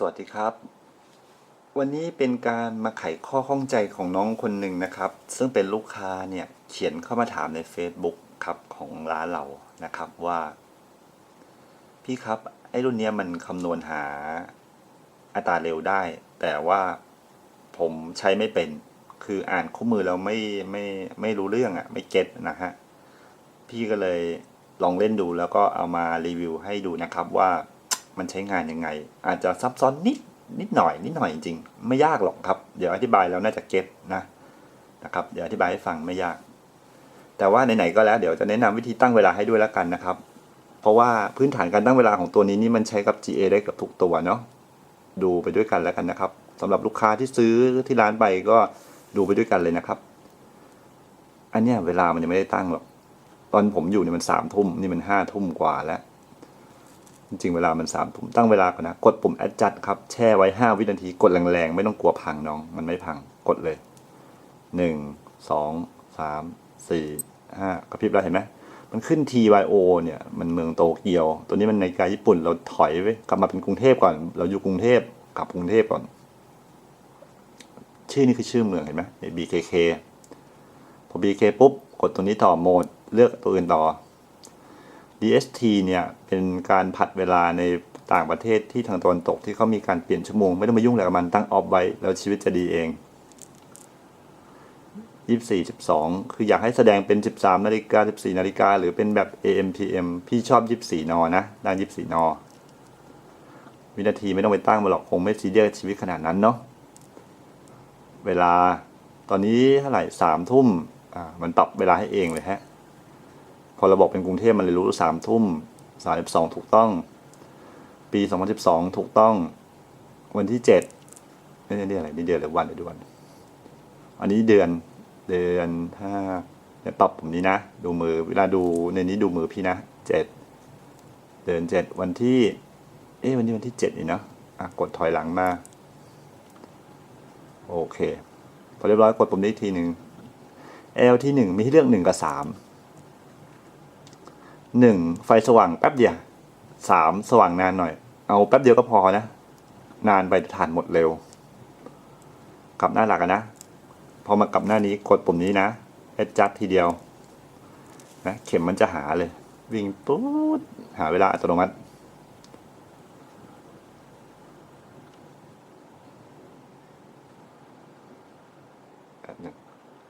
สวัสดีครับ วันนี้เป็นการมาไขข้อข้องใจของน้องคนหนึ่งนะครับ ซึ่งเป็นลูกค้าเนี่ยเขียนเข้ามาถามใน Facebook ครับของร้านเรานะครับว่า พี่ครับไอ้รุ่นเนี้ยมันคำนวณหาอัตราเร็วได้ แต่ว่าผมใช้ไม่เป็นคืออ่านคู่มือแล้วไม่ไม่ไม่รู้เรื่องอะ่ะไม่เก็ตนะฮะพี่ก็เลยลองเล่นดูแล้วก็เอามารีวิวให้ดูนะครับว่า มันใช้งานยังไง อาจจะซับซ้อนนิดนิดหน่อยนิดหน่อยจริงๆไม่ยากหรอกครับ เดี๋ยวอธิบายแล้วน่าจะเก็ตนะนะครับ เดี๋ยวอธิบายให้ฟังไม่ยาก แต่ว่าไหนๆก็แล้วเดี๋ยวจะแนะนำวิธีตั้งเวลาให้ด้วยแล้วกันนะครับ เพราะว่าพื้นฐานการตั้งเวลาของตัวนี้นี่มันใช้กับ GA ได้กับทุกตัวเนาะดูไปด้วยกันแล้วกันนะครับสำหรับลูกค้าที่ซื้อที่ร้านไปก็ดูไปด้วยกันเลยนะครับ อันเนี้ยเวลามันยังไม่ได้ตั้งหรอกตอนผมอยู่เนี่ยมันสามทุ่มนี่มันห้าทุ่มกว่าแล้ว จริงๆ เวลามันสามทุ่มตั้งเวลาก่อนนะ กดปุ่ม adjust ครับแช่ไว้ห้าวินาที กดแรงๆ ไม่ต้องกลัวพังน้อง มันไม่พังกดเลยหนึ่งสองสามสี่ห้ากระพริบแล้วเห็นไหมมันขึ้น TYO เนี่ยมันเมืองโตเกียว ตัวนี้มันในกาญี่ปุ่นเราถอยไปกลับมาเป็นกรุงเทพก่อน เราอยู่กรุงเทพกลับกรุงเทพก่อน ชื่อนี่คือชื่อเมืองเห็นไหม BKK พอ BK ปุ๊บ กดตัวนี้ต่อโหมด เลือกตัวอื่นต่อ DST เนี่ยเป็นการผัดเวลาในต่างประเทศที่ทางตะวันตกที่เขามีการเปลี่ยนชั่วโมง ไม่ต้องมายุ่งอะไรกับมันตั้งออฟไว้แล้วชีวิตจะดีเอง24 12คืออยากให้แสดงเป็น13นาฬิกา14นาฬิกาหรือเป็นแบบ AM PM พี่ชอบ24นอนะตั้ง24นอวินาทีไม่ต้องไปตั้งมาหรอกคงไม่ซีเรียสชีวิตขนาดนั้นเนาะเวลาตอนนี้เท่าไหร่สามทุ่มอ่ามันปรับเวลาให้เองเลยฮะ พอเราบอกเป็นกรุงเทพมันเลยรู้สามทุ่มสามสิบสองถูกต้อง ปีสองพันสิบสองถูกต้อง วันที่เจ็ดนี่นี่อะไรนี่เดือนหรือวันหรือเดือนอันนี้เดือนเดือนห้าเนี่ยปรับผมนี้นะ ดูมือเวลาดูในนี้ดูมือพี่นะเจ็ดเดือนเจ็ดวันที่ เอ๊ะวันนี้วันที่เจ็ดนี่เนาะอะกดถอยหลังมา โอเค พอเรียบร้อยกดปุ่มนี้อีกทีหนึ่ง L ที่หนึ่งมีให้เลือกหนึ่งกับสาม หนึ่งไฟสว่างแป๊บเดียวสามสว่างนานหน่อย เอาแป๊บเดียวก็พอนะ นานไปถ่านหมดเร็ว กลับหน้าหลักนะ พอมากลับหน้านี้กดปุ่มนี้นะแอดจัดทีเดียว นะ เข็มมันจะหาเลย วิ่งปุ๊ดหาเวลาอัตโนมัติ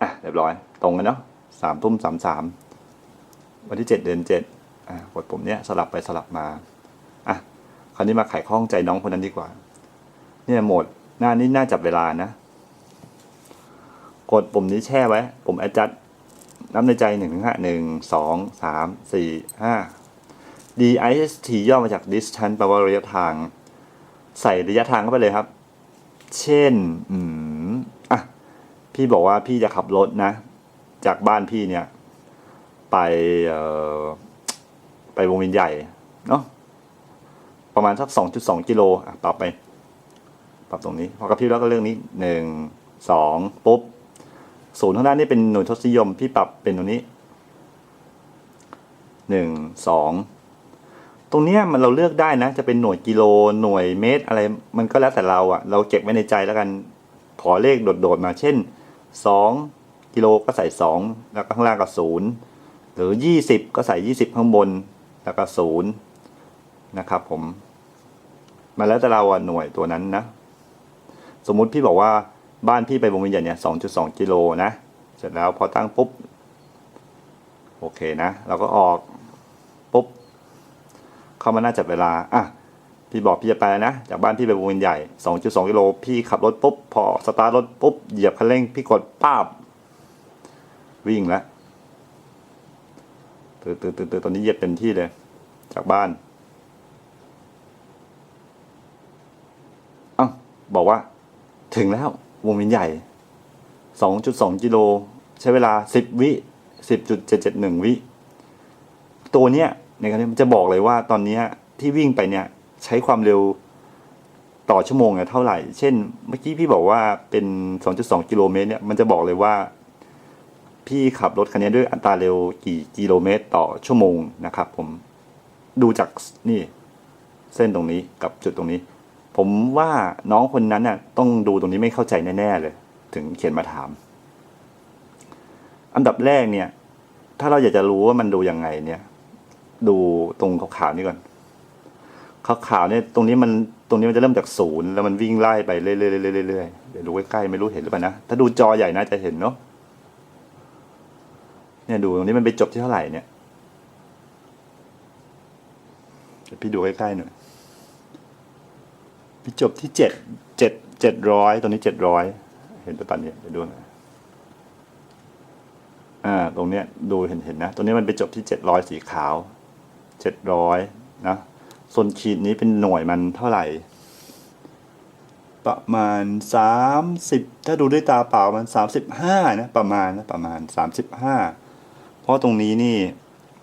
อะเรียบร้อย ตรงกันเนาะสามทุ่มสามสามวันที่เจ็ดเดือนเจ็ด กดปุ่มเนี้ยสลับไปสลับมาอะคราวนี้มาไขข้องใจน้องคนนั้นดีกว่า เนี่ยโหมดหน้านี้หน้าจับเวลานะ กดปุ่มนี้แช่ไว้ปุ่ม adjust นับในใจหนึ่งถึงห้าหนึ่งสองสามสี่ห้า DIST ย่อมาจาก distance แปลว่าระยะทาง ใส่ระยะทางเข้าไปเลยครับ เช่น อืมอะ พี่บอกว่าพี่จะขับรถนะ จากบ้านพี่เนี่ย ไปเอ่อ ไปวงเวียนใหญ่เนาะประมาณสักสองจุดสองกิโลอะปรับไป ปรับตรงนี้พอกระพริบแล้วก็เรื่องนี้หนึ่งสองปุ๊บศูนย์ข้างหน้านี่เป็นหน่วยทศนิยมพี่ปรับเป็นตรงนี้หนึ่งสองตรงเนี้ยมันเราเลือกได้นะ จะเป็นหน่วยกิโลหน่วยเมตร อะไร มันก็แล้วแต่เราอะเราเก็บไว้ในใจแล้วกันขอเลขโดดๆมาเช่นสองกิโลก็ใส่สองแล้วข้างล่างก็ศูนย์หรือยี่สิบก็ใส่ยี่สิบข้างบน แล้วก็ศูนย์นะครับผมมาแล้วแต่เราอะหน่วยตัวนั้นนะ สมมุติพี่บอกว่าบ้านพี่ไปวงเวียนใหญ่เนี่ยสองจุดสองกิโลนะ เสร็จแล้วพอตั้งปุ๊บ โอเคนะ เราก็ออกปุ๊บ เข้ามาหน้าจับเวลา อะ พี่บอกพี่จะไปนะ จากบ้านพี่ไปวงเวียนใหญ่2.2กิโล พี่ขับรถปุ๊บ พอสตาร์ทรถปุ๊บ เหยียบคันเร่ง พี่กดป้าบ วิ่งแล้ว ตื่นตื่นตื่นตื่นตอนนี้เหยียบเต็มที่เลย จากบ้านอ้าวบอกว่า ถึงแล้ววงเวียนใหญ่ 2.2 กิโล ใช้เวลา 10 วิ 10.771 วิ ตัวเนี้ยในการนี้มันจะบอกเลยว่าตอนเนี้ยที่วิ่งไปเนี่ย ใช้ความเร็วต่อชั่วโมงเนี่ยเท่าไหร่ เช่น เมื่อกี้พี่บอกว่าเป็น 2.2 กิโลเมตรเนี่ย มันจะบอกเลยว่า พี่ขับรถคันนี้ด้วยอัตราเร็วกี่กิโลเมตรต่อชั่วโมงนะครับ ผมดูจากนี่เส้นตรงนี้กับจุดตรงนี้ ผมว่าน้องคนนั้นน่ะต้องดูตรงนี้ไม่เข้าใจแน่ๆเลย ถึงเขียนมาถาม อันดับแรกเนี่ย ถ้าเราอยากจะรู้ว่ามันดูยังไงเนี่ย ดูตรงขาวๆนี่ก่อนขาวๆเนี่ยตรงนี้มันตรงนี้มันจะเริ่มจากศูนย์แล้วมันวิ่งไล่ไปเรื่อยๆเรื่อยๆเดี๋ยวดูใกล้ๆไม่รู้เห็นหรือเปล่านะถ้าดูจอใหญ่น่าจะเห็นเนาะ เนี่ยดูตรงนี้มันไปจบที่เท่าไหร่เนี่ยเดี๋ยวพี่ดูใกล้ๆหน่อยพี่จบที่เจ็ดเจ็ดเจ็ดร้อยตรงนี้เจ็ดร้อยเห็นปะเนี่ยเดี๋ยวดูหน่อยอ่าตรงเนี้ยดูเห็นเห็นนะตรงนี้มันไปจบที่เจ็ดร้อยสีขาวเจ็ดร้อยนะส่วนขีดนี้เป็นหน่วยมันเท่าไหร่ ประมาณสามสิบถ้าดูด้วยตาเปล่ามันสามสิบห้านะประมาณนะประมาณสามสิบห้า ราะตรงนี้นี่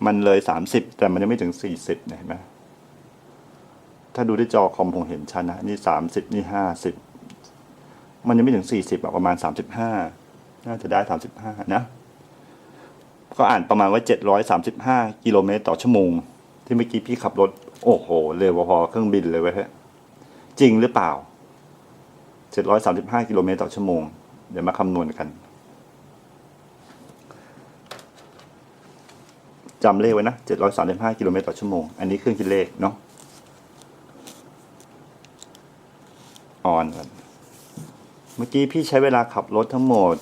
มันเลยสามสิบแต่มันยังไม่ถึงสี่สิบเห็นไหมถ้าดูด้วยจอคอมคงเห็นชัดนะนี่สามสิบนี่ห้าสิบมันยังไม่ถึงสี่สิบประมาณสามสิบห้าน่าจะได้สามสิบห้านะ ก็อ่านประมาณว่าเจ็ดร้อยสามสิบห้ากิโลเมตรต่อชั่วโมง ที่เมื่อกี้พี่ขับรถ โอ้โห เร็วพอเครื่องบินเลยเว้ยฮะจริงหรือเปล่า735กิโลเมตรต่อชั่วโมง เดี๋ยวมาคำนวณกัน จำเลขไว้นะ 735 กิโลเมตรต่อชั่วโมง อันนี้เครื่องคิดเลขเนาะออนก่อนเมื่อกี้พี่ใช้เวลาขับรถทั้งหมด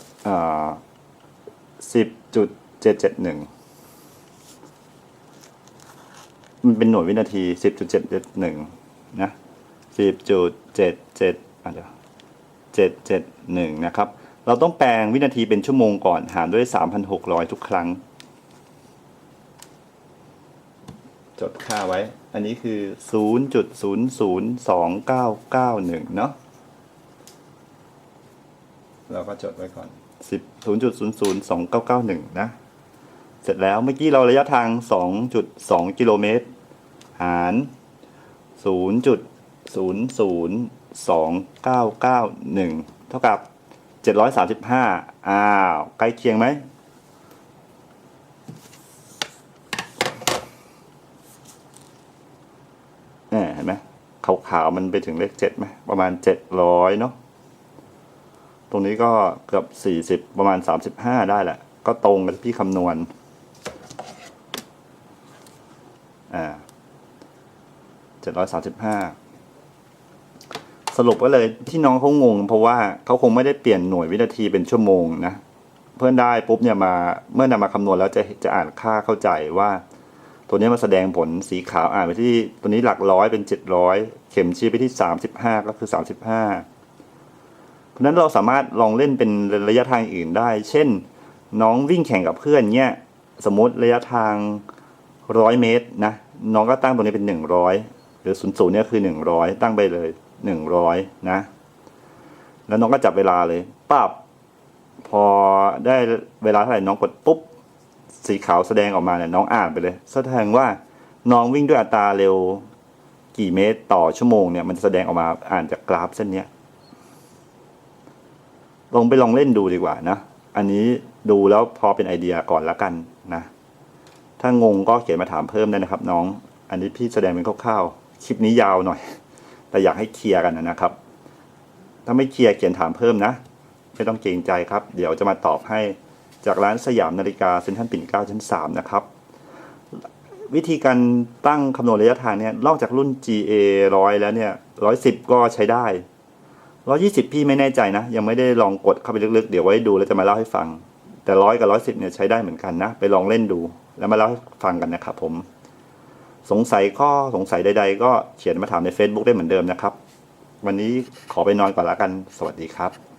10.771มันเป็นหน่วยวินาที10.771นะ10.77อะเดี๋ยว771นะครับ เราต้องแปลงวินาทีเป็นชั่วโมงก่อน หารด้วย3,600ทุกครั้ง จดค่าไว้ อันนี้คือ 0.002991 เนาะเราก็จดไว้ก่อน 10.002991 นะ เสร็จแล้วเมื่อกี้เราระยะทาง 2.2 กิโลเมตร หาร 0.00291 เท่ากับ 735 อ้าว ใกล้เคียงไหม เนี่ยเห็นไหมขาวมันไปถึงเลขเจ็ดไหมประมาณเจ็ดร้อยเนาะตรงนี้ก็เกือบสี่สิบประมาณสามสิบห้าได้แหละ ก็ตรงกับพี่คำนวณอ่าเจ็ดร้อยสามสิบห้าสรุปก็เลยที่น้องเขางง เพราะว่าเขาคงไม่ได้เปลี่ยนหน่วยวินาทีเป็นชั่วโมงนะ เพื่อนได้ปุ๊บเนี่ยมาเมื่อนำมาคำนวณแล้วจะจะอ่านค่าเข้าใจว่า ตัวนี้มาแสดงผลสีขาวอ่านไปที่ตัวนี้หลักร้อยเป็นเจ็ดร้อยเข็มชี้ไปที่สามสิบห้าก็คือสามสิบห้าเพราะนั้นเราสามารถลองเล่นเป็นระยะทางอื่นได้ เช่น น้องวิ่งแข่งกับเพื่อนเนี่ยสมมติระยะทางร้อยเมตรนะน้องก็ตั้งตัวนี้เป็นหนึ่งร้อยหรือศูนย์ศูนย์เนี่ยคือหนึ่งร้อยตั้งไปเลยหนึ่งร้อยนะ แล้วน้องก็จับเวลาเลยปับพอได้เวลาเท่าไหร่น้องกดปุ๊บ สีขาวแสดงออกมาเนี่ยน้องอ่านไปเลย แสดงว่าน้องวิ่งด้วยอัตราเร็วกี่เมตรต่อชั่วโมงเนี่ยมันแสดงออกมาอ่านจากกราฟเส้นเนี้ยลองไปลองเล่นดูดีกว่านะ อันนี้ดูแล้วพอเป็นไอเดียก่อนละกันนะ ถ้างงก็เขียนมาถามเพิ่มได้นะครับ น้อง อันนี้พี่แสดงเป็นคร่าวๆ คลิปนี้ยาวหน่อย แต่อยากให้เคลียร์กันนะครับ ถ้าไม่เคลียร์เขียนถามเพิ่มนะ ไม่ต้องเกรงใจครับ เดี๋ยวจะมาตอบให้ จากร้านสยามนาฬิกาเซ็นทรัลปิ่นเกล้าชั้นสามนะครับ วิธีการตั้งคำนวณระยะทางเนี่ยนอกจากรุ่น GA ร้อยแล้วเนี่ยร้อยสิบก็ใช้ได้ร้อยี่สิบพี่ไม่แน่ใจนะ ยังไม่ได้ลองกดเข้าไปลึกๆ เดี๋ยวไว้ดูแล้วจะมาเล่าให้ฟัง แต่ร้อยกับร้อยสิบเนี่ยใช้ได้เหมือนกันนะ ไปลองเล่นดู แล้วมาเล่าให้ฟังกันนะครับผม สงสัยข้อสงสัยใด ๆ ก็เขียนมาถามใน Facebook ได้เหมือนเดิมนะครับ วันนี้ขอไปนอนก่อนละกัน สวัสดีครับ